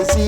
பச்சரிசி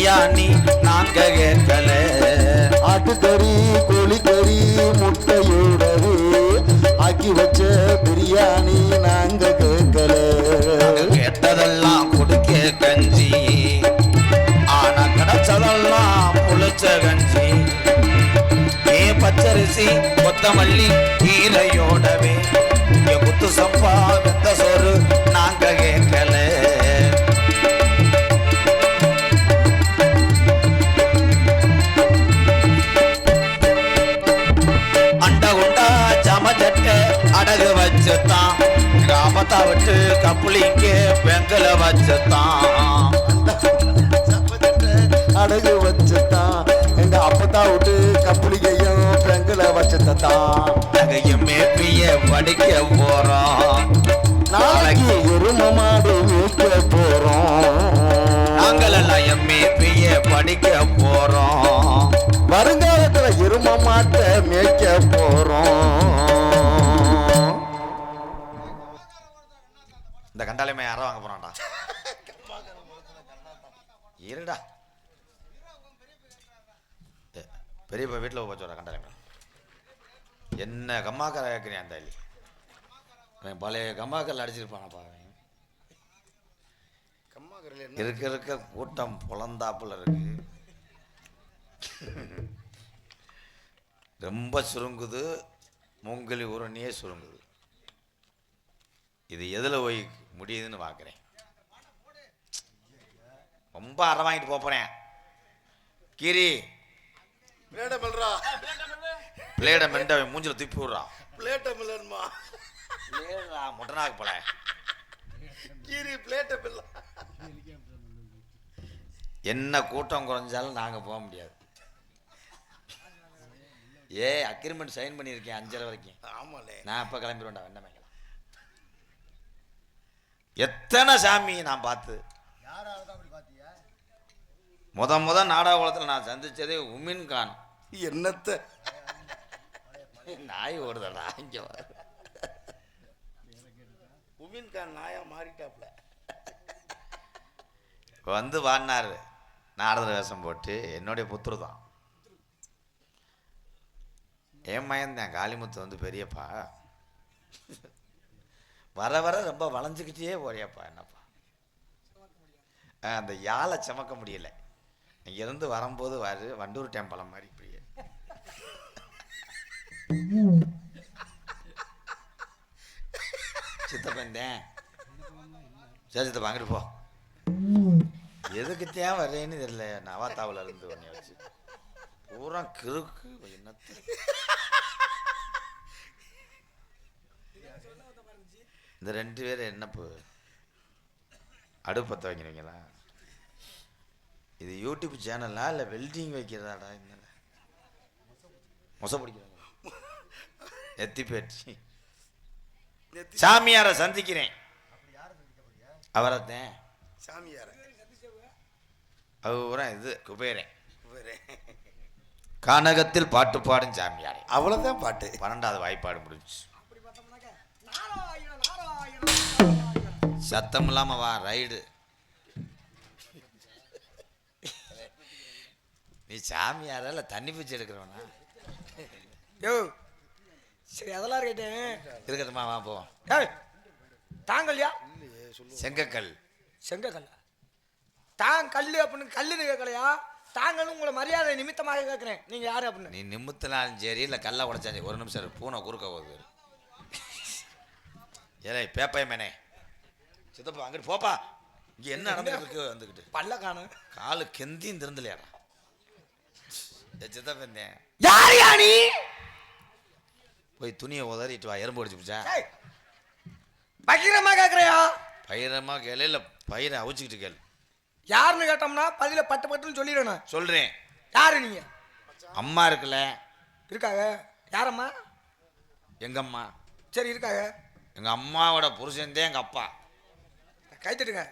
பிரியாணி நாங்க கேட்கல ஆட்டுக்கறி கோழிக்கறி முட்டையோடவு ஆக்கி வச்ச பிரியாணி நாங்க கேட்கல. கேட்டதெல்லாம் குடிக்க கஞ்சி. ஆனா கிடைச்சதெல்லாம் புளிச்ச கஞ்சி. ஏ பச்சரிசி கொத்தமல்லி கீரையோடவே. இங்க குத்து சம்பா வெந்த சோறு நாங்க வச்சுத்தான் கிராமத்தை விட்டு கப்புளிங்க பெங்கல வச்சுத்தான் அடகு வச்சுத்தான் எங்க அப்பத்தா விட்டு கப்புளிகையும் பெங்கல வச்சுத்தான் நகையும் மேப்பிய படிக்க போறோம். நாளைக்கு எரும மாடு மேய்க்க போறோம். நாங்கள் எல்லாம் எம்ஏபிய படிக்க போறோம். வருங்காலத்துல எரும மாட்டை மேய்க்க போறோம். கண்டாலயமே யாரோ வாங்க போறான்டா. இருடா. பெரியப்பா வீட்டில் போச்சு வர கண்டாலயமே என்ன கம்மாக்கரை கேட்குறேன் அந்த அவன் பழைய கம்மாக்கல் அடிச்சிருப்பானப்பா அவன். இருக்க இருக்க கூட்டம் பொழந்தாப்புல இருக்கு. ரொம்ப சுருங்குது மூங்கலி உரணியே சுருங்குது. இது எதில் போய் முடியுதுன்னு பார்க்குறேன் ரொம்ப அரை வாங்கிட்டு போப் போறேன். கீரி. பிளேட்ட மில்றா. பிளேடை மெண்ட மூஞ்சில துப்பி விட்றான் பிளேட்ட மில்லன்மா பிளேடா முட்டனாக்கு போல. கீரி பிளேட்ட மில்ல என்ன கூட்டம் குறைஞ்சாலும் நாங்கள் போக முடியாது. ஏ அக்ரிமெண்ட் சைன் பண்ணியிருக்கேன் அஞ்சரை வரைக்கும். ஆமாலே நான் எப்போ கிளம்பிடுவேன்டா மேய்க்கலாம் எத்தனை சாமி நான் பார்த்து? முத முத நாடக உலகத்தில் நான் சந்திச்சதே உமின் கான். என்னத்த? நாய் ஓடுதடா இங்கே வா. உமின் கான் நாயா மாறிட்டாப்ல. இப்போ வந்து வாடினாரு நாரதர் வேஷம் போட்டு என்னுடைய புத்துரு தான் என் மயன்தான் காளிமுத்து வந்து பெரியப்பா. வர வர ரொம்ப வளைஞ்சிக்கிட்டே போறியாப்பா என்னப்பா? அந்த யாழை சமக்க முடியல. இங்கேருந்து வரும்போது வரு வண்டூர் டேம்பலம் மாதிரி இப்படியே. சித்தப்பந்தேன் சரி சித்தப்பா அங்கிட்டு போ. எதுக்கு தேவை வர்றேன்னு தெரியல நவாத்தாவில் இருந்து ஒன்று வச்சு. பூரா கிறுக்கு என்னத்து? இந்த ரெண்டு பேரும் என்னப்பு அடுப்பத்த வைக்கிறீங்களா? இது யூடியூப் சேனலா இல்லை வெல்டிங் வைக்கிறதாடா என்ன மொச பிடிக்கிறாங்க. எத்தி பேட்டி சாமியாரை சந்திக்கிறேன். அவரைத்தேன் சாமியார. அவன் இது குபேரன். கானகத்தில் பாட்டு பாடும் சாமியாரே. அவ்வளவுதான் பாட்டு. பன்னெண்டாவது வாய்ப்பாடு முடிஞ்சு சத்தம் இல்லாம வா ரைடு நீ சாமியாரா இல்ல தண்ணி பிச்சு எடுக்கிறவனா? யோ சரி அதெல்லாம் இருக்கட்டேன் இருக்கட்டுமா வா போ. ஏய் தாங்கல்யா? செங்கக்கல். செங்கக்கல்ல தான் கல்லு அப்படின்னு கல்லுன்னு கேட்கலையா? தாங்களும் உங்களை மரியாதை நிமித்தமாக கேட்கிறேன். நீங்க யாரு அப்படின்னு? நீ நிமித்தினாலும் சரி இல்லை கல்ல உடைச்சாலும் ஒரு நிமிஷம் பூனை குறுக்க போகுது. ஏலே பேப்பாய் மேனே சித்தப்பா அங்கிட்டு போப்பா. இங்கே என்ன நடந்துருக்கு வந்துக்கிட்டு பல்ல காணும் காலு கெந்தியும் திறந்துலையாடா. சித்தப்பா என்ன? யார் போய் துணியை உதறிட்டு வா. எறும்பு அடிச்சு பிடிச்சா ஏய், பகிரமா கேக்குறியா? பயிரமா கேளு. இல்லை பயிரை அவிச்சுக்கிட்டு கேளு. யாருன்னு கேட்டோம்னா பதில பட்டு பட்டுன்னு சொல்லிடணும். சொல்கிறேன் யாரு நீங்க? அம்மா இருக்குல்ல. இருக்காங்க. யாரம்மா? எங்கள் அம்மா சரி இருக்காங்க. எங்கள் அம்மாவோட புருஷன்தே எங்கள் அப்பா. கை தட்டுங்க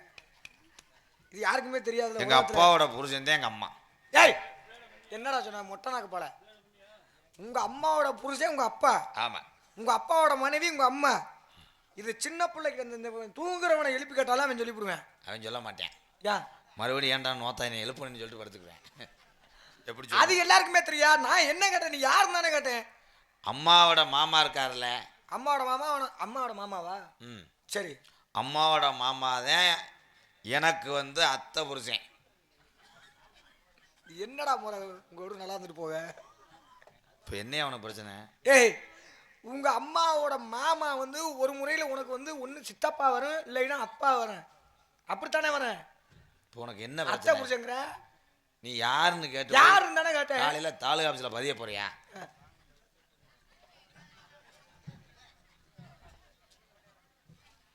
இது யாருக்குமே தெரியாது எங்கள் அப்பாவோட புருஷன்தே எங்கள் அம்மா. ஏய் என்னடா சொன்ன? மொட்டை நாக்கு போல. உங்க அம்மாவோட புருஷன் உங்க அப்பா. ஆமாம் உங்க அப்பாவோட மனைவி உங்க அம்மா. இது சின்ன பிள்ளைக்கு இந்த- தூங்குறவனை எழுப்பி கேட்டாலும் அவன் சொல்லிவிடுவேன். அவன் சொல்ல மாட்டேன். ஏன் மறுபடியும் ஏன்டா நோத்தா என்னை எழுப்புன்னு சொல்லிட்டு படுத்துக்குவேன். எப்படி அது? எல்லாருக்குமே தெரியா? நான் என்ன கேட்டேன்? நீ யாருன்னு தானே கேட்டேன். அம்மாவோட மாமா இருக்கார்ல அம்மாவோட மாமா அவன- அம்மாவோட மாமாவா? ம். சரி. அம்மாவோட மாமா தான் எனக்கு வந்து அத்தை புருஷன். என்னடா முறை? உங்க வீடு நல்லா இருந்துட்டு போவ. இப்போ என்ன அவனுக்கு பிரச்சனை? ஏய் உங்க அம்மாவோட மாமா வந்து ஒரு முறையில் உனக்கு வந்து ஒன்று சித்தப்பா வரும் இல்லைன்னா அப்பா வரும் அப்படித்தானே வரேன்? இப்போ உனக்கு என்ன அத்தை பிரச்சனை? புருஷங்கிற? நீ யாருன்னு கேட்டு யாருன்னு தானே கேட்டேன். காலையில தாலுகா ஆஃபீஸில் பதிய போறியா?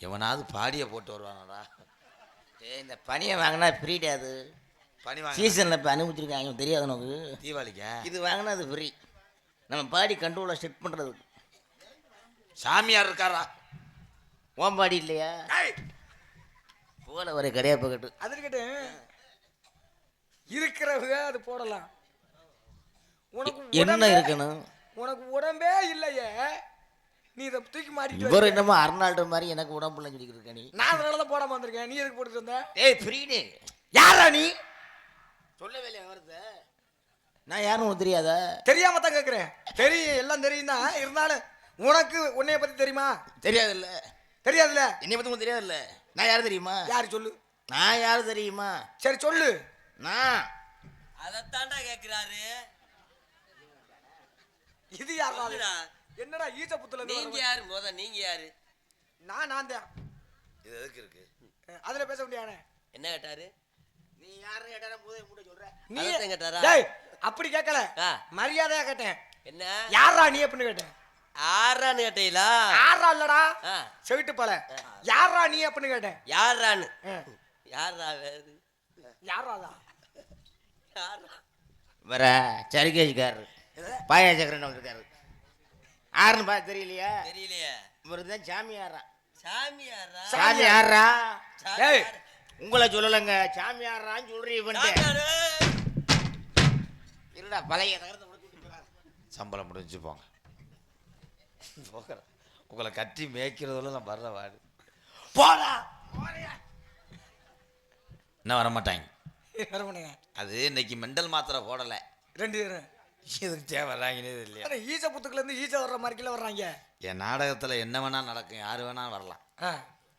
எவனாவது பாடிய போட்டு வருவானடா. ஏய், இந்த பனியை வாங்கினா ஃப்ரீடே அது? பனி வாங்க சீசனில் இப்போ அனுமதிச்சிருக்காங்க தெரியாது உனக்கு. தீபாவளிக்கா? இது வாங்கினா அது ஃப்ரீ நம்ம பாடி கண்ட்ரோலை செட் பண்ணுறது சாமியார் இருக்காரா? ஓம் பாடி இல்லையா? போல வர கிடையா பக்கத்து அது இருக்கட்டும். இருக்கிறவங்க அது போடலாம். உனக்கு என்ன இருக்கணும்? உனக்கு உடம்பே இல்லையே. நீ இதை தூக்கி மாட்டிட்டு இவர் வர. என்னமோ அர்னால்டு மாதிரி எனக்கு உடம்புல சொல்லிக்கிட்டு இருக்க நீ. நான் அதனால தான் போடாம வந்திருக்கேன். நீ எதுக்கு போட்டுட்டு வந்த? ஏய் ஃப்ரீடே யாரா நீ? சொல்லவே இல்லையா வருது நான் யாரும் உனக்கு தெரியாதா? தெரியாம தான் கேக்குறேன். தெரியும் எல்லாம் தெரியும் தான். இருந்தாலும் உனக்கு உன்னைய பத்தி தெரியுமா? தெரியாதுல்ல. தெரியாதுல்ல? என்னை பற்றி உனக்கு தெரியாதுல்ல? நான் யார் தெரியுமா? யார் சொல்லு. நான் யார் தெரியுமா? சரி சொல்லு. நான். அதத்தாண்டா கேக்குறாரு. இது யாரா. என்னடா ஈச்ச புத்துல நீங்க யாரு? முத நீங்க யாரு? நான் நான் தான். இது எதுக்கு இருக்கு? அதுல பேச முடியானே என்ன கேட்டாரு? நீ யாருன்னு கேட்டாலும் போதே கூட சொல்கிறேன் நீ கேட்டாரா? டேய் அப்படி கேட்கல ஆ. மரியாதையா கேட்டேன். என்ன? யாரா நீ அப்படின்னு கேட்டேன்? ஆறான்னு கேட்டீங்களா? யாரா இல்லடா. ஆ. செவிட்டு பல. யாரா நீ அப்படின்னு கேட்டேன்? யாரான்னு. யாரா வேறு? யாராதான் யாரா வர சர்க்கேஜ்காரர் பாயா சக்கரன் இருக்காரு. ஆறுன்னு பார்த்து தெரியலையா? தெரியலையே. இவர் தான் சாமியாரா? சாமியாரா? சாமியாரா. ஏய். உங்களை சொல்லலைங்க. சாமியாரான்னு சொல்றீ சாமியாரு. இருடா பழைய நகரத்தை. சம்பளம் முடிஞ்சு போங்க. போகிறேன் உங்களை கட்டி மேய்க்கிறதுல நான் வர்ற வாடு. போடா! இன்னும் வரமாட்டாங்க. வர பண்ணுங்க அது இன்னைக்கு மெண்டல் மாத்திரை போடலை. ரெண்டு பேரும். எதுக்கு தேவை வர்றாங்கன்னே தெரியல ஆனா ஈச்ச புத்துக்குள்ள இருந்து ஈச்ச வர்ற மாதிரி கீழே வர்றாங்க. என் நாடகத்தில் என்ன வேணா நடக்கும் யார் வேணா வரலாம். ஆ,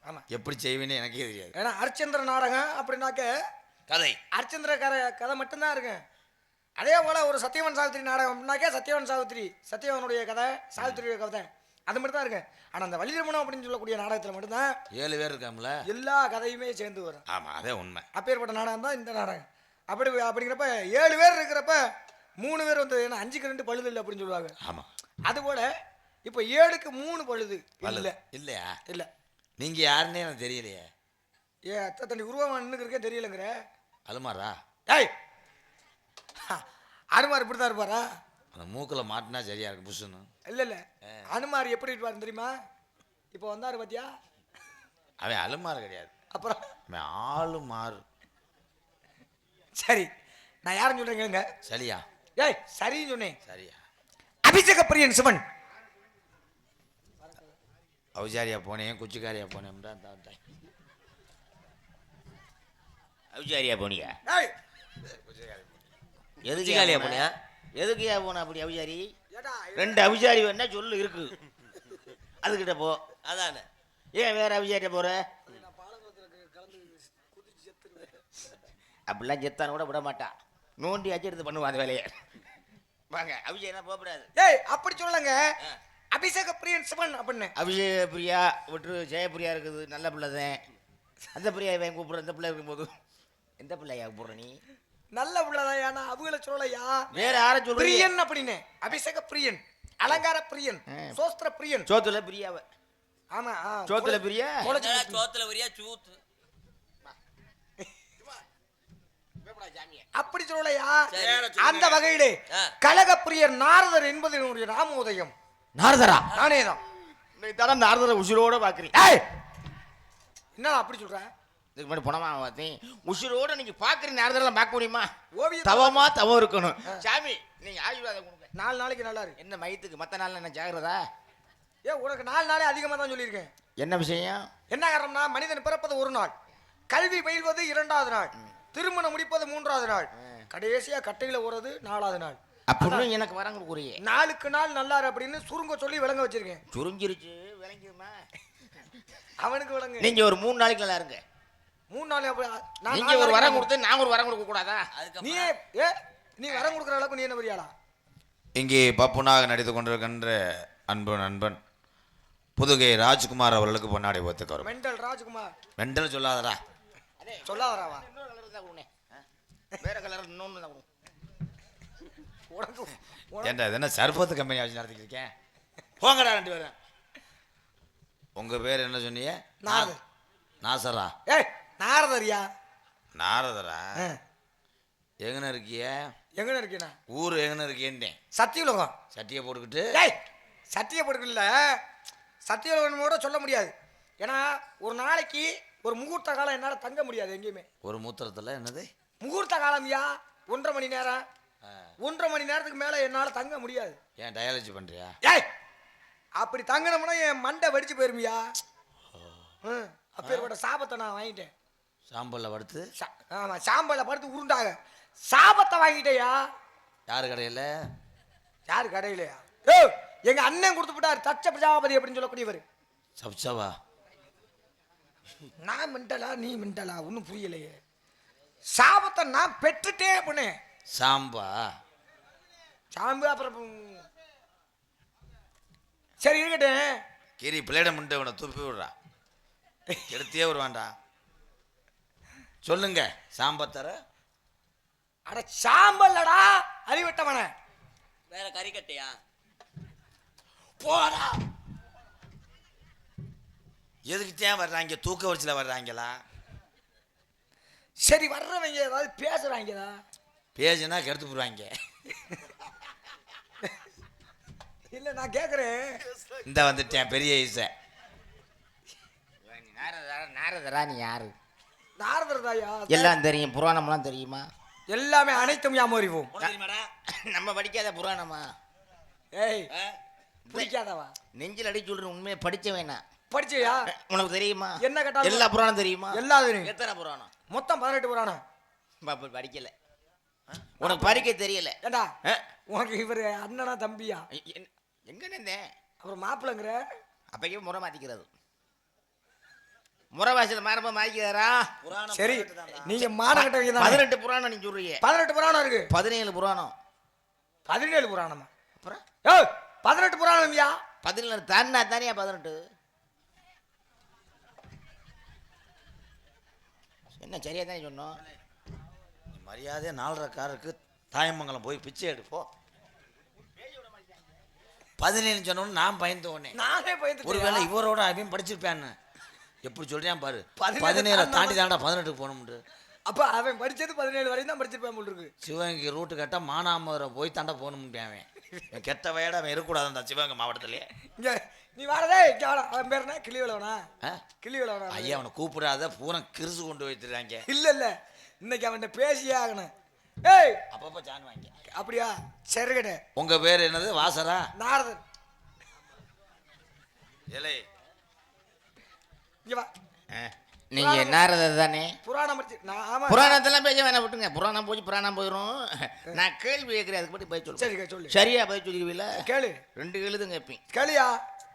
ஆமா. எப்படி செய்வேன்னு எனக்கே தெரியாது. ஏன்னா அரிச்சந்திர நாடகம் அப்படின்னாக்க கதை. அரிச்சந்திர கதை கதை மட்டும்தான் இருக்கு அதே போல ஒரு சத்யவன் சாவித்திரி நாடகம் அப்படின்னாக்கே சத்யவன் சாவித்திரி சத்யவனுடைய கதை சாவித்திரியுடைய கதை. அது மட்டும் தான் இருக்கு ஆனா அந்த வள்ளிரமணம் அப்படின்னு சொல்லக்கூடிய நாடகத்துல மட்டும்தான் ஏழு பேர் இருக்காங்கள எல்லா கதையுமே சேர்ந்து வரும். ஆமாம் அதே உண்மை. அப்பேற்பட்ட நாடகம் தான் இந்த நாடகம். அப்படி அப்படிங்கிறப்ப ஏழு பேர் இருக்கிறப்ப மூணு பேர் வந்து என்ன அஞ்சுக்கு ரெண்டு பழுது இல்லை அப்படின்னு சொல்லுவாங்க. ஆமாம் அதுபோல இப்போ ஏழுக்கு மூணு பழுது இல்லை. இல்லையா? இல்லை. நீங்கள் யாருன்னே எனக்கு தெரியலையே. ஏ அத்தை தண்ணி உருவம் இருக்கே தெரியலங்கிற. அலுமாரா ஏய்! அனுமார் இப்படி தான் இருப்பாரா? அந்த மூக்கில் மாட்டினா சரியா இருக்கு புஷ்ஷுன்னு. இல்லை இல்லை. அனுமார் எப்படி இருப்பாரு தெரியுமா? இப்போ வந்தாரு பாத்தியா? அவன் அலுமார் கிடையாது. அப்புறம்? அவன் ஆளு மாறு சரி. நான் யாரும் சொல்றேன் கேளுங்க. சரியா? ஏய் சரின்னு சொன்னேன். சரியா? அபிஷேக பிரியன் சிவன். அவுஜாரியா போனேன் குச்சிக்காரியா போனேன் அவிச்சாரியா போனியா? ஏய் எதுக்கு உச்சிகாலியா போனியா? எதுக்குயா போன அப்படி ஏடா ரெண்டு அவிச்சாரி வேணா சொல்லு இருக்கு. அதுக்கிட்ட போ. அதானே. ஏன் வேற அவிச்சாரிட்ட போற? அப்படிலாம் செத்தான கூட விட மாட்டான் நோண்டி அச்சு எடுத்து பண்ணுவான் அந்த வேலையை. வாங்க அபிஷேகம் போகக்கூடாது. ஏய் அப்படி சொல்லலங்க. அபிஷேக பிரியன் சிவன் அப்படின்னு. அபிஷேக பிரியா விட்டு ஜெயபிரியா இருக்குது நல்ல பிள்ளை தான் அந்த பிரியா இவன் கூப்பிடுற இந்த பிள்ளை இருக்கும்போது எந்த பிள்ளையா கூப்பிடுற நீ? நல்ல உள்ளதா ஏன்னா அவங்கள சொல்லலையா? வேற யாரை சொல்றீங்க பிரியன் அப்படின்னு. அபிஷேக பிரியன் அலங்கார பிரியன். சோஸ்திர பிரியன். சோத்துல பிரியாவ. ஆமா. சோத்துல பிரியா. சோத்துல வரியா சூத்து. அப்படி சொல்லலையா. அந்த வகையிலே ஆ. கழக பிரியர் நாரதர் என்பது என்னுடைய நாமோதயம். நாரதரா? நானே தான் தானே நாரதரை உசுரோட பாக்குறீங்க ஏய்! என்ன அப்படி சொல்ற இதுக்கு முன்னாடி பணமா பார்த்தேன். உசுரோட நீங்க பாக்குறீங்க நாரதரெல்லாம் பார்க்க முடியுமா? ஓவியம் தவமா தவம் இருக்கணும். சாமி நீங்க ஆசீர்வாதம் கொடுங்க. நாலு நாளைக்கு நல்லா இருக்கு. என்ன மயத்துக்கு மத்த நாள்ல என்ன ஜாகிரதா? ஏ உனக்கு நாலு நாளே அதிகமா தான் சொல்லியிருக்கேன். என்ன விஷயம்? என்ன காரணம்னா மனிதன் பிறப்பது ஒரு நாள். கல்வி பயில்வது இரண்டாவது நாள். திருமணம் முடிப்பது மூன்றாவது நாள். கடைசியா கட்டையில ஓடுறது நாலாவது நாள். அப்படின்னு எனக்கு வரம் கொடுக்குறீங்க நாளுக்கு நாள் நல்லாரு அப்படின்னு சுருங்க சொல்லி விளங்க வச்சிருக்கேன். சுருங்கிருச்சு விளங்கிடுமா அவனுக்கு விளங்கு. நீங்க ஒரு மூணு நாளைக்கு நல்லா இருங்க. மூணு நாள் அப்படி- நான் நீங்க ஒரு வரம் நான் கொடுத்து நான் ஒரு வரம் கொடுக்க கூடாதா? நீ ஏ நீ வரம் கொடுக்குற அளவுக்கு நீ என்ன பெரியாளா? இங்கே பப்புனாக நடித்து கொண்டிருக்கின்ற அன்பு நண்பன் புதுகை ராஜ்குமார் அவர்களுக்கு பொன்னாடை ஒத்துக்க வரும் மெண்டல் ராஜ்குமார். மெண்டல் சொல்லாதடா. சொல்லாதராவா இன்னொரு கலர் தான் கொடுங்க வேற கலர் இன்னொன்று தான் கொடுங்க உனக்கு உனக்கு- ஏன்டா இது என்ன சர்பத்து கம்பெனி வச்சு நடத்திட்டு இருக்கேன்? போங்கடா ரெண்டு பேரும். உங்க பேர் என்ன சொன்னீங்க? நாரதர். நாசரா. ஏய் நாரதரியா? நாரதரா. எங்கன இருக்கிய? எங்கன இருக்கீனா ஊர் எங்கன இருக்கேன்ட்டேன். சத்தியுலகம். சட்டியை போட்டுக்கிட்டு. ஏய் சத்திய படுக்கல சத்தியுலகம் கூட சொல்ல முடியாது. ஏன்னா ஒரு நாளைக்கு ஒரு முகூர்த்த காலம் என்னால் தங்க முடியாது எங்கேயுமே. ஒரு மூத்திரத்தில் என்னது? முகூர்த்த காலம்யா ஒன்றரை மணி நேரம். ஒன்றரை மணி நேரத்துக்கு மேலே என்னால் தங்க முடியாது. ஏன் டயாலஜி பண்றியா? ஏய்! அப்படி தங்கினோம்னா என் மண்டை வெடிச்சு போயிருமியா ம் அப்பேற்பட்ட சாபத்தை நான் வாங்கிட்டேன். சாம்பல்ல படுத்து? சா- ஆமா சாம்பலை படுத்து உருண்டாக சாபத்தை வாங்கிட்டேயா யார் கடையில்? யாரு கடையிலையா? ஏ எங்க அண்ணன் கொடுத்து விட்டார் தச்ச பிரஜாபதி அப்படின்னு சொல்லக்கூடியவர். சப்சவா நான் மிண்டலா நீ மிண்டலா? ஒன்றும் புரியலையே. சாபத்தை நான் பெற்றுட்டே பண்ணேன் சாம்பா? சாம்பு அப்புறம். சரி இருக்கட்டும். கீரி பிளேட முண்டை இவனை துப்பி விடுறா. எடுத்தே வருவான்டா. சொல்லுங்க சாம்பத்தர அட சாம்பல்லடா அறிவிட்டவன. வேற கறிக்கட்டையா? போடா. எதுக்கு தேன் வர்றாங்க? தூக்க வரிசையில் வர்றாங்களா? சரி வர்றவங்க ஏதாவது பேசுறாங்கடா பேஜுனா கெடுத்து போடுவாங்க. இல்ல நான் கேக்குறேன். இந்த வந்துட்டேன் பெரிய ஈசை நாரதரா நாரதரா நீ யாரு? நாரதர் தாயா எல்லாம் தெரியும் புராணம்லாம் தெரியுமா? எல்லாமே அனைத்தும் யாம் அறிவோம் நம்ம படிக்காத புராணமா? ஏய்? பிடிக்காதவா? நெஞ்சில் அடி சொல்ற உண்மையை படிச்ச வேணாம். படிச்சியா? உனக்கு தெரியுமா? என்ன கேட்டாலும் எல்லா புராணம் தெரியுமா? எல்லாத்தையும் எத்தனை புராணம்? மொத்தம் பதினெட்டு புராணம். பாப்பா படிக்கல. உனக்கு படிக்க தெரியல. ஏண்டா? உனக்கு இவர் அண்ணனா தம்பியா? எங்க நின்றேன் அப்புறம் மாப்பிள்ளைங்கிற? அப்பையே முறை மாத்திக்கிறது. முறை வாசல் மாறப்ப மாத்திக்கிறாரா புராணம் சரி. நீங்க தான்? பதினெட்டு புராணம் நீ சொல்றீங்க பதினெட்டு புராணம் இருக்கு. பதினேழு புராணம். பதினேழு புராணமா? அப்புறம்? பதினெட்டு புராணம்யா பதினேழு தானா தானியா பதினெட்டு? என்ன சரியா தானே சொன்னோம் மரியாதை நாலரை காருக்கு தாயமங்கலம் போய் பிச்சை எடுப்போ பதினேழு சொன்னோன்னு நான் பயந்து உடனே நானே பயந்து ஒருவேளை இவரோட அவன் படிச்சிருப்பான்னு. எப்படி சொல்றேன் பாரு. பதினேழு தாண்டி தாண்டா பதினெட்டுக்கு போகணும்ட்டு அப்ப அவன் படிச்சது பதினேழு வரையும் தான் படிச்சிருப்பேன் போல் இருக்கு. சிவகங்கை ரூட்டு கட்ட மானாமதுரை போய் தாண்டா போகணும்ட்டு அவன். கெட்ட வயடா அவன் இருக்கக்கூடாது அந்த சிவகங்கை மாவட்டத்திலே. இங்க நீ வாடதே இங்க வாடா. அவன் பேர் என்ன? கிளி விளவனா ஆ? கிளி விளவனா ஐயா அவனை கூப்பிடாத பூரா கிறுசு கொண்டு வைத்துறாங்க இல்ல இல்ல. இன்னைக்கு அவன்கிட்ட பேசியே ஆகணும். ஏய்! அப்பப்போ ஜான் வாங்க அப்படியா? சரிகட. உங்க பேர் என்னது? வாசரா? நாரதன். இலை. இங்க வா. நீங்க நாரதர் தானே புராணம் புராணத்தெல்லாம் பேச வேணாம் விட்டுங்க புராணம் போய் புராணம் போயிடும் நான் கேள்வி கேட்கிறேன் அதுக்கு பற்றி பதில் சொல்லு. சரியா பதில் சொல்லிடுவீல கேளு. ரெண்டு எழுதும் கேட்பேன் கேளியா?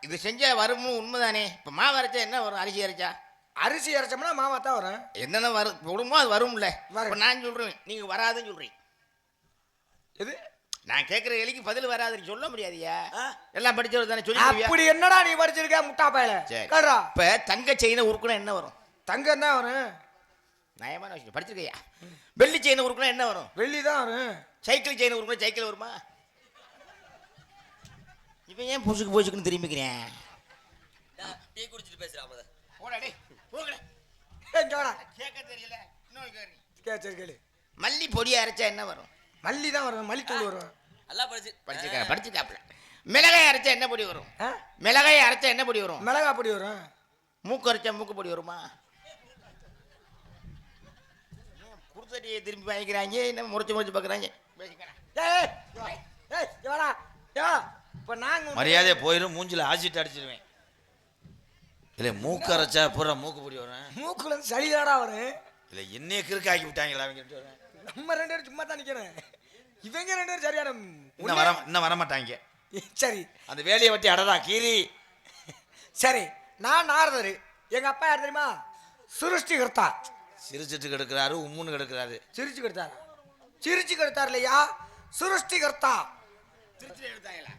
இது செஞ்சா வருமும் உண்மைதானே? இப்போ மாவு அரைச்சா என்ன வரும்? அரிசி அரைச்சா? அரிசி அரைச்சோம்னா மாமா தான் வரும். என்னென்ன வரும்? விடுமோ அது வரும்ல. நான் சொல்றேன். நீங்க வராதுன்னு சொல்றீங்க. எது? நான் கேட்குற கேள்விக்கு பதில் வராது நீ சொல்ல முடியாதியா? எல்லாம் படிச்சவர் தானே சொல்லி அப்படி என்னடா நீ படிச்சிருக்க முட்டா பயல சரி இப்போ தங்க செயினை உருக்குனா என்ன வரும்? தங்கம் தான் வரும். நயமான விஷயம். படிச்சிருக்கையா? வெள்ளி செயினை உருக்குனா என்ன வரும்? வெள்ளி தான் வரும். சைக்கிள் செயின் உருக்குனா சைக்கிள் வருமா? இவன் ஏன் புசுக்கு புசுக்குன்னு திரும்பிக்கிறேன் டீ குடிச்சிட்டு அம்மத போடா டேய் போங்கடா ஏய், இங்க வாடா. கேட்க தெரியல. இன்னொரு கேள்வி. கே சரி கேளு. மல்லி பொடியை அரைச்சா என்ன வரும்? மல்லி தான் வரும். மல்லித்தூள் வரும். நல்லா படிச்சு. படிச்சிருக்கா படிச்சிருக்காப்ல மிளகாய் அரைச்சா என்ன பொடி வரும்? ஆ? மிளகாய் அரைச்சா என்ன பொடி வரும்? மிளகா பொடி வரும். மூக்கு அரைச்சா மூக்கு பொடி வருமா? குடுத்தடியை திரும்பி வாங்கிக்கிறாங்க என்ன முறைச்சு முறைச்சு பார்க்குறாங்க? இப்போ நாங்க உன்னை- மரியாதையை போயிடும் மூஞ்சில ஆசிட் அடிச்சிருவேன். இல்லை மூக்கு அரைச்சா பூரா மூக்கு பிடி வரேன் மூக்குல இருந்து சளிதாடா வரும். இல்லை என்னைய கிறுக்கு ஆக்கி விட்டாங்களா அவங்க. நம்ம ரெண்டு பேரும் சும்மா தான் நிக்கிறேன். இவங்க ரெண்டு பேரும் சரியான இன்னும் வர இன்னும் வர மாட்டாங்க சரி. அந்த வேலையை வட்டி அடடா கீரி சரி நான் நாரதர். எங்க அப்பா யார் தெரியுமா? சுருஷ்டி கர்த்தா சிரிச்சிட்டு கிடக்குறாரு உம்முன்னு கிடக்குறாரு. சிரிச்சு கெடுத்தார்? சிரிச்சு கெடுத்தார் இல்லையா சுருஷ்டி கர்த்தா. திருச்சியில் எடுத்தாங்களா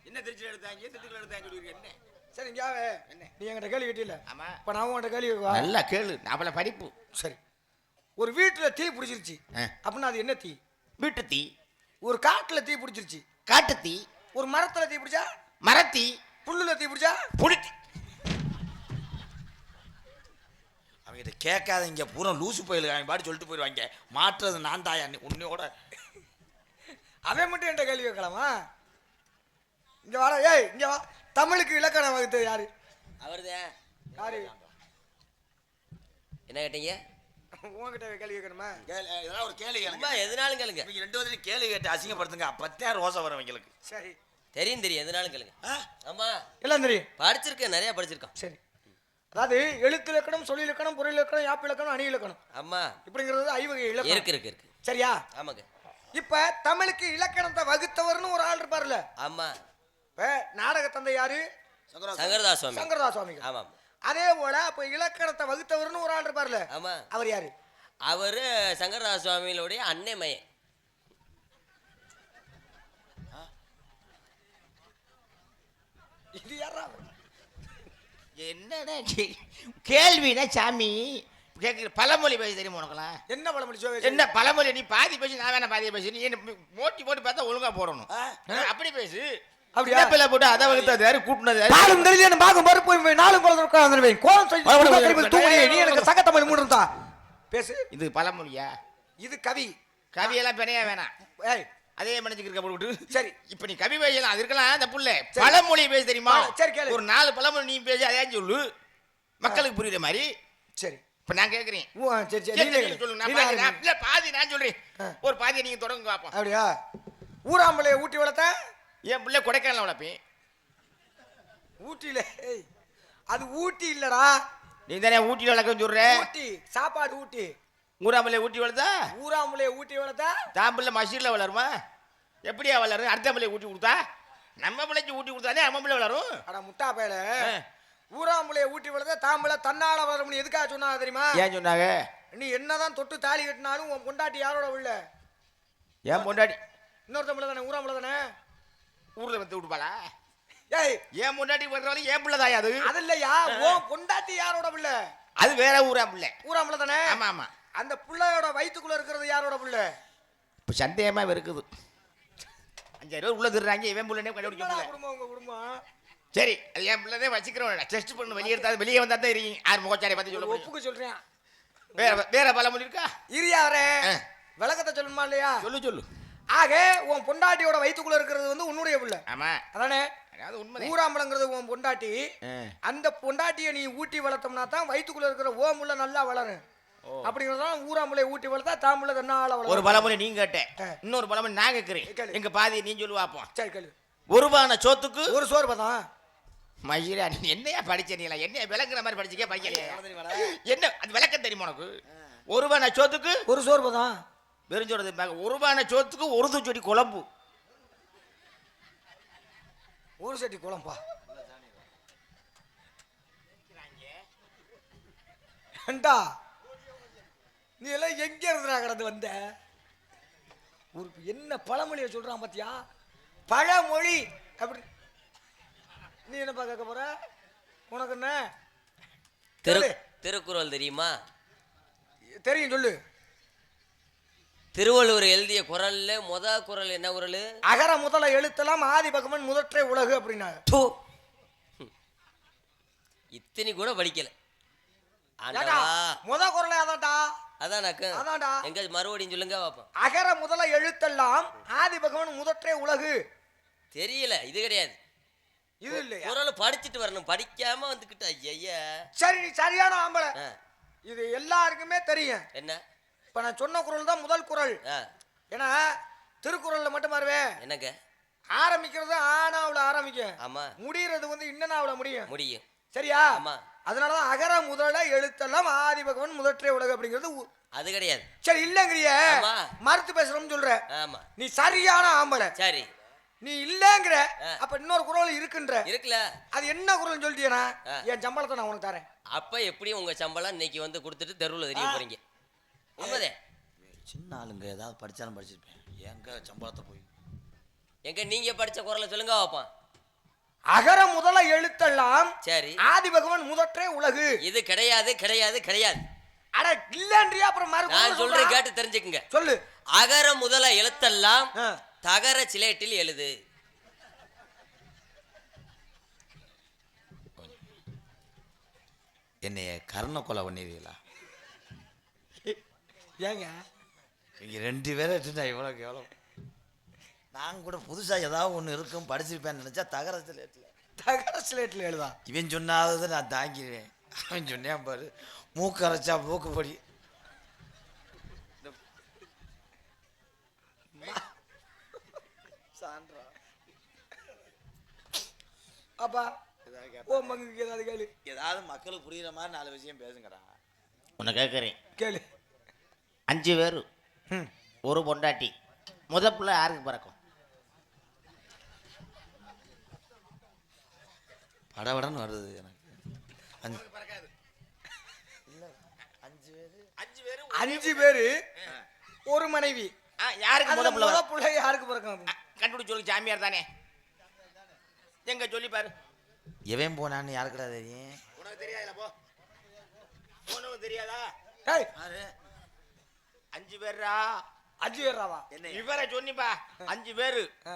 என்ன திருச்சியில் எடுத்தாங்க திருச்சியில் எடுத்தாங்க என்ன? சரி இங்கேயாவே நீ என்கிட்ட கேள்வி கேட்டில ஆமா. இப்போ நான் உன்கிட்ட கேள்வி? நல்லா கேளு. அவளை படிப்பு. சரி. ஒரு வீட்டுல தீ பிடிச்சிருச்சு. அப்படின்னா அது என்ன தீ? வீட்டு தீ. ஒரு காட்டுல தீ பிடிச்சிருச்சு. காட்டு தீ. ஒரு மரத்துல தீ பிடிச்சா? மரத்தீ. புல்லுல தீ பிடிச்சா? புளித்தி அவங்ககிட்ட கேட்காத இங்க பூரா லூசு போயில அவங்க பாட்டு சொல்லிட்டு போயிடுவாங்க. மாற்றுறது நான் தாயா உன்னையோட அவன் மட்டும் என்கிட்ட கேள்வி கேட்கலாமா? இங்க வாடா ஏய் இங்க வா. தமிழுக்கு இலக்கணம் வகுத்தது யாரு? அவர்தான் யாரு? என்ன கேட்டீங்க? உன்கிட்ட கேள்வி கேட்கணுமா? கேளு, இதெல்லாம் ஒரு கேள்வி கேளுங்க. எதுனாலும் கேளுங்க. இவங்க ரெண்டு பேரும் கேள்வி கேட்டு அசிங்கப்படுத்துங்க. அப்பத்தான் ரோசை வரும் அவங்களுக்கு சரி. தெரியும் தெரியும். எதுனாலும் கேளுங்க. ஆமா. எல்லாம் தெரியும். படிச்சிருக்கேன் நிறைய படிச்சிருக்கோம். சரி. அதாவது எழுத்து இலக்கணம் சொல்லி இலக்கணம் பொருள் இலக்கணம் யாப்பு இலக்கணம் அணி இலக்கணம். ஆமா இப்படிங்கிறது ஐவகை இருக்கு இலக்கணம். இருக்கு இருக்கு சரியா? ஆமாங்க. இப்ப தமிழுக்கு இலக்கணத்தை வகுத்தவர்னு ஒரு ஆள் இருப்பார்ல. ஆமா. இப்ப நாடக தந்தை யாரு? சங்கரதாஸ். சுவாமி சங்கரதாஸ் சுவாமிகள் ஆமா அதே போல அப்ப இலக்கணத்தை வகுத்தவர்னு ஒரு ஆள் இருப்பார்ல. ஆமா. அவர் யாரு? அவரு சங்கரதாஸ் சுவாமிகளுடைய அன்னை மையன் இது? என்னடா கேள்வினா சாமி. கேட்குற பழமொழி பேச தெரியுமா உனக்கெல்லாம்? என்ன பழமொழி சோவே என்ன பழமொழி? நீ பாதி பேசி நான் வேணா பாதி பேசி. நீ என்ன மோட்டி போட்டு பார்த்தா ஒழுங்கா போடணும். அப்படி பேசு. அப்படியா? அப்படியா போட்டு அதை வகுத்தது யாரு கூட்டினது நாளும் தெரிஞ்சு பாக்கும் பருப்பு நாளும் குழந்தை உட்கார்ந்துருவேன் கோலம் சொல்லி நீ எனக்கு சங்க தமிழ் மூணு பேசு. இது பழமொழியா? இது கவி. கவியெல்லாம் பெணையா வேணாம். ஏய் அதே மனுஷனுக்கு இருக்க போட்டு சரி இப்ப நீ கவி பேசலாம் அது இருக்கலாம் அந்த புள்ள. பழமொழி பேச தெரியுமா? சரி, கேளு. ஒரு நாலு பழமொழி நீ பேசி அதையும் சொல்லு. மக்களுக்கு புரியுற மாதிரி. சரி. இப்ப நான் ஆ, சரி சரி. நீங்களே. சொல்லுங்க. நீங்களே. இல்ல பாதி நான் சொல்றேன். ஆ. ஒரு பாதியை நீங்க தொடங்க பார்ப்போம் அப்படியா? ஊராம்பளைய ஊட்டி வளர்த்த? என் பிள்ளை கொடைக்கானல வளர்ப்பேன். ஊட்டியில அது ஊட்டி இல்லடா. நீ தானே ஊட்டி வளர்க்க சொல்ற? ஊட்டி சாப்பாடு ஊட்டி. ஊராமலை ஊட்டி வளர்த்தா? ஊராம்பளைய ஊட்டி வளர்த்தா? தான் பிள்ளை மசீரில் வளருமா? எப்படியா வளரும் அடுத்த பிள்ளை ஊட்டி கொடுத்தா? நம்ம பிள்ளைக்கு ஊட்டி கொடுத்தானே நம்ம பிள்ளை வளரும். அட முட்டா பயல ஆ. ஊராம்பளைய ஊட்டி வளர்த்தா தாம்பளை தன்னால வளரும்னு எதுக்காக சொன்னாங்க தெரியுமா? ஏன் சொன்னாங்க? நீ என்னதான் தொட்டு தாலி கட்டினாலும் உன் பொண்டாட்டி யாரோட உள்ள? ஏன் பொண்டாடி இன்னொருத்தன் பிள்ளை தானே ஊராம்பளை தானே? ஊர்ல வந்து விட்டுப்பாளா ஏய். ஏன் பொண்டாட்டி வர்றவங்க ஏன் பிள்ளை தாயா அது? அது இல்லையா? உன் பொண்டாட்டி யாரோட பிள்ளை அது வேற ஊரா பிள்ளை ஊராம்பளை தானே? ஆமா ஆமா. அந்த பிள்ளையோட வயித்துக்குள்ள இருக்கிறது யாரோட பிள்ளை? இப்போ சந்தேகமா இருக்குது அஞ்சாயிரம் ரூபா உள்ள திருறாங்க இவன் பிள்ளைனே கண்டுபிடிக்க குடும்பம் உங்க குடும்பம்? சரி அது என் பிள்ளைனே வச்சுக்கிறோம். டெஸ்ட் பண்ணு வெளியே எடுத்தா வெளியே வந்தா தான் இருக்கீங்க யார் முகச்சாரை பத்தி சொல்ல ஒப்புக்க சொல்றேன். வேற வேற பழமொழி இருக்கா? இரியா அவரே. விளக்கத்தை சொல்லணுமா இல்லையா? சொல்லு சொல்லு. ஆக உன் பொண்டாட்டியோட வயித்துக்குள்ள இருக்கிறது வந்து உன்னுடைய பிள்ளை. ஆமா. அதானே? அதாவது உண்மை ஊராம்பளங்கிறது உன் பொண்டாட்டி. அந்த பொண்டாட்டியை நீ ஊட்டி வளர்த்தோம்னா தான் வயித்துக்குள்ள இருக்கிற ஓமுள்ள நல்லா வளரும். அப்படிங்கிறதான் ஊராம்பளை ஊட்டி வளர்த்தா தாம்பளை தன்னால ஒரு பழமொழி நீங்க கேட்டேன். இன்னொரு பழமொழி நான் கேட்கிறேன். எங்க பாதி நீ சொல்லு பார்ப்போம் சரி கேளு. ஒருவான சோத்துக்கு ஒரு சோறு பார்த்தா? மயிரா நீ என்னையா படிச்ச நீங்களா என்னைய விளங்குற மாதிரி படிச்சிக்க படிக்கலையா என்ன அது விளக்கம் தெரியுமா உனக்கு? ஒருவான சோத்துக்கு ஒரு சோறு பார்த்தா? வெறுஞ்சோறது ஒருவான சோத்துக்கு ஒரு தூச்சொடி குழம்பு. ஒரு சட்டி குழம்பா? ஏண்டா நீ எல்லாம் எங்க இருந்துடா கடந்து வந்த? ஒரு என்ன பழமொழியை சொல்றான் பாத்தியா? பழமொழி. அப்படி. நீ என்னப்பா கேட்க போற? உனக்கு என்ன? திரு. திருக்குறள் தெரியுமா? தெரியும் சொல்லு. திருவள்ளுவர் எழுதிய குரல்ல முத குரல் என்ன குரல்? அகர முதல எழுத்தெல்லாம் ஆதி பகவன் முதற்றே உலகு அப்படின்னாங்க தூ. இத்தனை கூட படிக்கல. முத குரலே அதான்டா. அதானாக்கு? அதான்டா. எங்க மறுபடியும் சொல்லுங்க பாப்போம். அகர முதல எழுத்தெல்லாம் ஆதி பகவன் முதற்றே உலகு. தெரியல இது கிடையாது. இது இல்லையா? குரல் படிச்சுட்டு வரணும் படிக்காம வந்துக்கிட்ட ஐயா சரி நீ சரியான ஆம்பளை. இது எல்லாருக்குமே தெரியும். என்ன? இப்ப நான் சொன்ன குரல் தான் முதல் குரல். ஏன்னா திருக்குறள்ல மட்டும் பாருவே. என்னங்க? ஆரம்பிக்கிறது ஆனாவுல ஆரம்பிக்கும். ஆமா. முடியறது வந்து இன்னனாவுல முடியும். முடியும். சரியா? ஆமா. அதனாலதான் அகர முதல எழுத்தெல்லாம் ஆதி பகவன் முதற்றே உலகு அப்படிங்கிறது உ- அது கிடையாது. சரி இல்லங்கிறிய. மறுத்து பேசுறோம்னு சொல்ற. ஆமா. நீ சரியான ஆம்பளை. சரி. நீ இல்லங்கிற. அப்ப இன்னொரு குரல் இருக்குன்ற. இருக்குல்ல. அது என்ன குரல் சொல்லிட்டீனா ஆ. என் சம்பளத்தை நான் உனக்கு தரேன். அப்ப எப்படியும் உங்க சம்பளம் இன்னைக்கு வந்து கொடுத்துட்டு தெருவுல தெரிய போறீங்க. உண்மைதே. சின்ன ஆளுங்க ஏதாவது படிச்சாலும் படிச்சிருப்பேன். எங்க சம்பளத்தை போய்? எங்க நீங்க படிச்ச குரலை சொல்லுங்க பாப்போம். அகர முதல எழுத்தெல்லாம் சரி. ஆதி பகவன் முதற்றே உலகு. இது கிடையாது கிடையாது கிடையாது. அட இல்லன்றியா? அப்புறம் மறு நான் சொல்றேன் சொல்றா? கேட்டு தெரிஞ்சுக்குங்க. சொல்லு. அகர முதல எழுத்தெல்லாம். தகர சிலேட்டில் எழுது. என்னைய கருணை கொலை பண்ணிடுவீங்களா ஏங்க? இங்கே ரெண்டு பேரை எடுத்துட்டா எவ்வளோ எவ்வளோ நான் கூட புதுசாக ஏதாவது ஒன்று இருக்கும் படிச்சிருப்பேன்னு நினச்சா தகரத்தில் தகர ஸ்லேட்ல எழுதா? இவன் சொன்னாததை நான் தாங்கிடுவேன். அவன் சொன்னேன் பாரு மூக்கு அரைச்சா மூக்குப்படி. அப்பா ஓ மங்குக்கு ஏதாவது கேளு. ஏதாவது மக்களுக்கு புரியுற மாதிரி நாலு விஷயம் பேசுங்கடா. உன்னை கேட்குறேன் கேளு. அஞ்சு பேர் ம். ஒரு பொண்டாட்டி. முத பிள்ளை யாருக்கு பிறக்கும்? படபடன்னு வருது எனக்கு. அஞ்சு. அஞ்சு பேரு ஒரு மனைவி. யாருக்கு முத பிள்ளை? பிள்ளை யாருக்கு பிறக்கும்? கண்டுபிடிச்சு சொல்லு சாமியார் தானே. எங்க சொல்லி பாரு. எவன் போனான்னு யாருக்குடா தெரியும்? உனக்கு தெரியாதுல போ. உனக்கு தெரியாதா? ஏய். அஞ்சு பேர்ரா? அஞ்சு பேர்ராவா? இவரை சொன்னிப்பா. அஞ்சு பேரு. ஆ.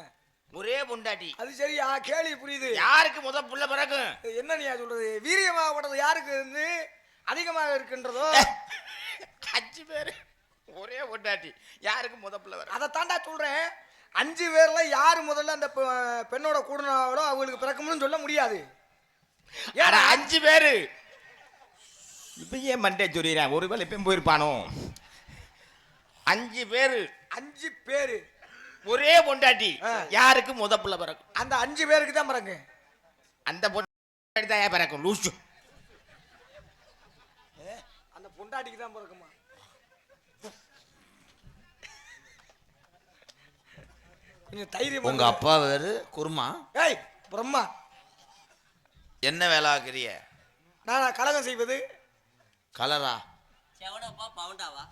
ஒரே பொண்டாட்டி. அது சரியா? கேள்வி புரியுது. யாருக்கு முத புள்ள பிறக்கும் என்ன நீ சொல்றது? வீரியமாகப்பட்டது யாருக்கு வந்து அதிகமாக இருக்கின்றதோ? அஞ்சு பேரு. ஒரே பொண்டாட்டி. யாருக்கு முத புள்ள வரும் அதை தாண்டா சொல்றேன். அஞ்சு பேர்ல யார் முதல்ல அந்த பெண்ணோட கூடுனாலோ அவங்களுக்கு பிறக்கும்னு சொல்ல முடியாது. ஏடா அஞ்சு பேரு. இப்ப ஏன் மண்டே சொல்லிடுறேன்? ஒரு வேளை இப்பயும் போயிருப்பானோ? அஞ்சு பேரு. அஞ்சு பேரு. ஒரே பொண்டாட்டி. யாருக்கு? முத புள்ள பிறக்கும். அந்த அஞ்சு பேருக்கு தான் பிறகு அந்த பொண்டாட்டி தான் ஏன் பிறக்கும்? லூசு. அந்த பொண்டாட்டிக்கு தான் பிறக்குமா? கொஞ்சம் தைரியம் உங்க அப்பா வேறு குருமா. ஏய் பிரம்மா. என்ன வேலை ஆக்குறிய நானா கலகம் செய்வது. கலரா? செவனப்பா பவுண்டாவா?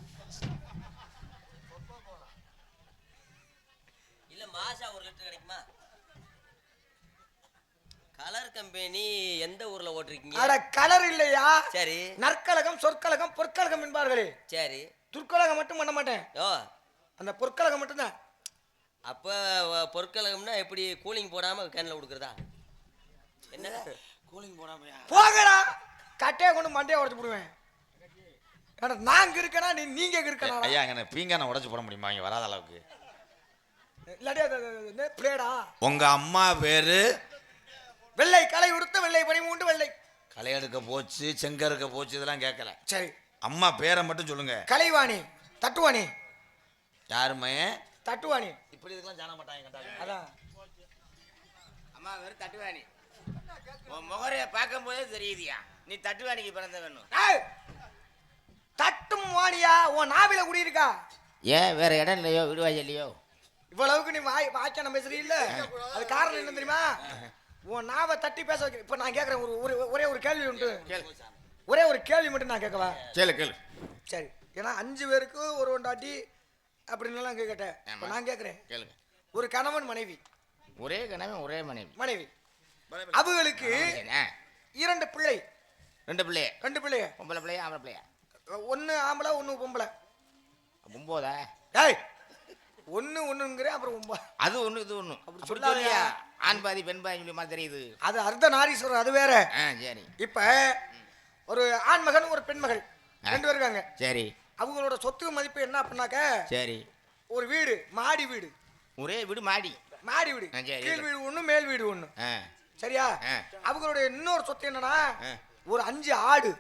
மாசா ஒரு லிட்டர் கிடைக்குமா? கலர் கம்பெனி எந்த ஊர்ல ஓட்டிருக்கீங்க? அட கலர் இல்லையா? சரி. நற்கலகம் சொற்கலகம் பொற்கலகம் என்பார்களே. சரி. துர்க்கலகம் மட்டும் பண்ண மாட்டேன். ஓ. அந்த பொற்கலகம் மட்டும்தான். அப்ப பொற்கலகம்னா எப்படி கூலிங் போடாம கேன்ல கொடுக்குறதா என்ன கூலிங் போடாமையா? போகடா கட்டையை கொண்டு மண்டையை உடச்சு போடுவேன். நாங்க இருக்கனா? நீ நீங்க இருக்கனா ஐயா இங்கே பீங்கான உடைச்சு போட முடியுமா? இங்கே வராத அளவுக்கு இல்லாட்டி அது- அது- அது என்ன பிளேடா உங்க அம்மா பேரு? வெள்ளை களை உடுத்த வெள்ளை பனி மூண்டு வெள்ளை. களை எடுக்க போச்சு செங்க எடுக்க போச்சு இதெல்லாம் கேட்கல சரி. அம்மா பேரை மட்டும் சொல்லுங்க. கலைவாணி தட்டுவாணி. யாருமே? தட்டுவாணி. இப்படி இதுக்கெல்லாம் ஜான மாட்டாங்க அதான். அம்மா வெறும் தட்டுவாணி. உன் முகரைய பார்க்கும் போதே தெரியுதியா? நீ தட்டுவாணிக்கு பிறந்த வேணும் தட்டும் வாணியா உன் நாவில குடியிருக்கா? ஏன் வேற இடம் இல்லையோ வீடு வாசல் இல்லையோ இவ்வளவுக்கு நீ வாய் வாய்க்கான பேசுறீ இல்ல? அது காரணம் என்ன தெரியுமா? உன் நாவை தட்டி பேச வைக்க இப்ப நான் கேக்குறேன் ஒரு ஒரு ஒரே ஒரு கேள்வி உண்டு. ஒரே ஒரு கேள்வி மட்டும் நான் கேட்கவா? கேளு கேளு. சரி. ஏன்னா அஞ்சு பேருக்கு ஒரு ஒண்டாட்டி அப்படின்னு அங்கே கேட்டேன் இப்ப. நான் கேட்குறேன். கேளுங்க. ஒரு கணவன் மனைவி. ஒரே கணவன் ஒரே மனைவி. மனைவி. அவங்களுக்கு இரண்டு பிள்ளை. ரெண்டு பிள்ளைய ரெண்டு பிள்ளைய. பொம்பளை பிள்ளையா ஆம்பளை பிள்ளையா? ஒன்று ஆம்பளை ஒன்று பொம்பளை. ஒம்போதா? ஏய் ஒன்று ஒன்றுங்கிற அப்புறம் அது ஒண்ணு இது ஒண்ணு. அப்படி. சொல்லியா ஆண் பாதி பெண் பாதி சொல்லி மாதிரி தெரியுது. அது அர்த்த நாரீஸ்வரர் அது வேற. ஆ சரி. இப்ப ஒரு ஆண்மகன் ஒரு பெண்மகள் ரெண்டு பேர் இருக்காங்க. சரி. அவங்களோட சொத்து மதிப்பு என்ன அப்படின்னாக்க சரி. ஒரு வீடு மாடி வீடு. ஒரே வீடு மாடி. மாடி வீடு. கீழ் வீடு ஒண்ணு மேல் வீடு ஆ. சரியா. அவங்களுடைய இன்னொரு சொத்து என்னன்னா. ஒரு அஞ்சு ஆடு.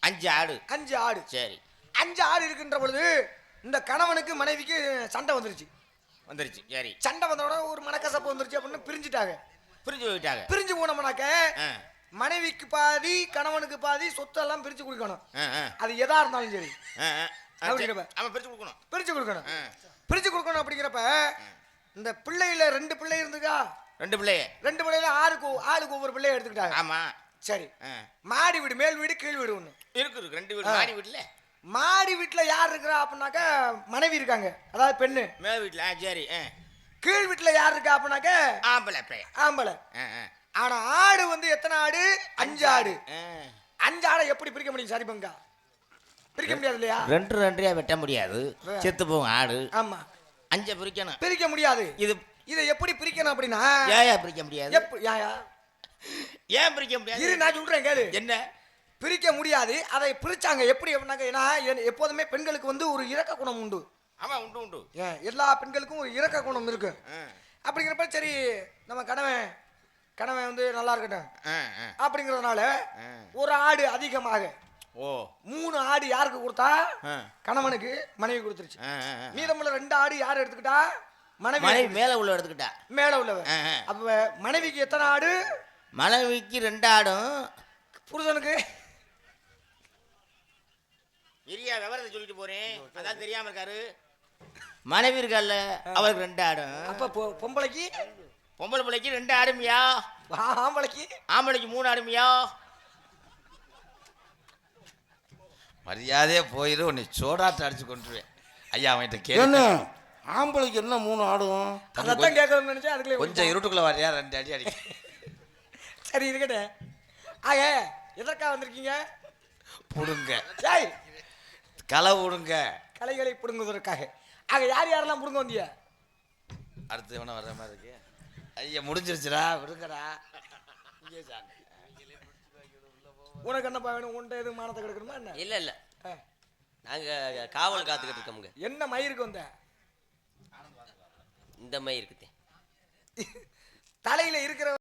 அஞ்சு ஆடு. அஞ்சு ஆடு. சரி. அஞ்சு ஆடு இருக்கின்ற பொழுது இந்த கணவனுக்கு மனைவிக்கு சண்டை வந்துருச்சு. வந்துருச்சு சரி. சண்டை வந்தோட ஒரு மனக்கசப்பு வந்துருச்சு அப்படின்னு பிரிஞ்சுட்டாங்க. பிரிஞ்சு போயிட்டாங்க. பிரிஞ்சு போனோம்னாக்க மனைவிக்கு பாதி கணவனுக்கு பாதி சொத்து எல்லாம் பிரிச்சு கொடுக்கணும். அது எதா இருந்தாலும் சரி. ஆமா பிரிச்சு கொடுக்கணும். பிரிச்சு கொடுக்கணும். பிரிச்சு கொடுக்கணும் அப்படிங்கிறப்ப இந்த பிள்ளையில ரெண்டு பிள்ளை இருந்துக்கா ரெண்டு பிள்ளைய. ரெண்டு பிள்ளையில ஆளுக்கு ஆளுக்கு ஒவ்வொரு பிள்ளைய எடுத்துக்கிட்டாங்க. ஆமா. சரி. மாடி வீடு மேல் வீடு கீழ் வீடு ஒண்ணு. இருக்கு இருக்கு. ரெண்டு வீடு. மாடி வீட்டுல? மாடி வீட்டுல யார் இருக்கிறா அப்படின்னாக்கா மனைவி இருக்காங்க. அதாவது பெண்ணு. மேல் வீட்டுல சரி கீழ் வீட்டுல யார் இருக்கா அப்படின்னாக்க ஆம்பளை ஆம்பளை. ஆனா ஆடு வந்து எத்தனை ஆடு? அஞ்சு ஆடு. அஞ்சு ஆடை எப்படி பிரிக்க முடியும் சரி பங்கா? பிரிக்க முடியாது இல்லையா? ரெண்டு ரெண்டையா வெட்ட முடியாது. செத்து போகும் ஆடு. ஆமா. அஞ்ச பிரிக்கணும். பிரிக்க முடியாது. இது இதை எப்படி பிரிக்கணும் அப்படின்னா? ஏயா பிரிக்க முடியாது. ஏன் பிரிக்க முடியாது? இரு நான் சொல்றேன் கேளு. என்ன? பிரிக்க முடியாது. அதை பிரிச்சாங்க. எப்படி அப்படின்னாக்க ஏன்னா எப்போதுமே பெண்களுக்கு வந்து ஒரு இரக்க குணம் உண்டு. ஆமா உண்டு உண்டு. எல்லா பெண்களுக்கும் ஒரு இரக்க குணம் இருக்கு. அப்படிங்கிறப்ப சரி நம்ம கணவன் கணவன் வந்து நல்லா இருக்கட்டும். அப்படிங்கிறதுனால. ஒரு ஆடு அதிகமாக. ஓ. மூணு ஆடு யாருக்கு கொடுத்தா. கணவனுக்கு மனைவி கொடுத்துருச்சு. மீதமுள்ள ரெண்டு ஆடு யார் எடுத்துக்கிட்டா? மனைவி. மேல உள்ள எடுத்துக்கிட்டா? மேல ஆ. அப்ப மனைவிக்கு எத்தனை ஆடு? மனைவிக்கு ரெண்டு ஆடும். புருஷனுக்கு இரியா விவரத்தை சொல்லிட்டு போறேன். அதான் தெரியாம இருக்காரு. மனைவி இருக்கால அவருக்கு ரெண்டு ஆடும். அப்ப பொம்பளைக்கு? பொம்பளை பிள்ளைக்கு ரெண்டு ஆடுமியா? ஆம்பளைக்கு? ஆம்பளைக்கு மூணு ஆடுமியா? மரியாதையே போயிரு உன்னை சோடாட்ட அடிச்சு கொண்டுருவேன் ஐயா அவன்கிட்ட கேளு. ஆம்பளைக்கு என்ன மூணு ஆடும்? அதைத்தான் கேட்கணும்னு நினைச்சேன் அதுக்குள்ளே கொஞ்சம் இருட்டுக்குள்ள வரையா ரெண்டு அடி அடி சரி இருக்கட்டே ஆக எதற்காக வந்திருக்கீங்க? புடுங்க. ஏய் களை விடுங்க கலைகளை பிடுங்குவதற்காக. ஆக யார் யாரெல்லாம் பிடுங்க வந்தீங்க அடுத்து வேணா வர்ற மாதிரி இருக்கு. ஐயா முடிஞ்சிருச்சுடா விடுங்கடா. இங்கே சாமி. உனக்கு என்னப்பா வேணும்? உன்ட்ட எதுவும் மானத்தை கெடுக்கணுமா என்ன? இல்ல இல்ல. ஆ. நாங்க காவல் காத்துக்கிட்டு இருக்கோமுங்க என்ன மயிருக்கு வந்த? இந்த மாதிரி இருக்குது. தலையில இருக்கிற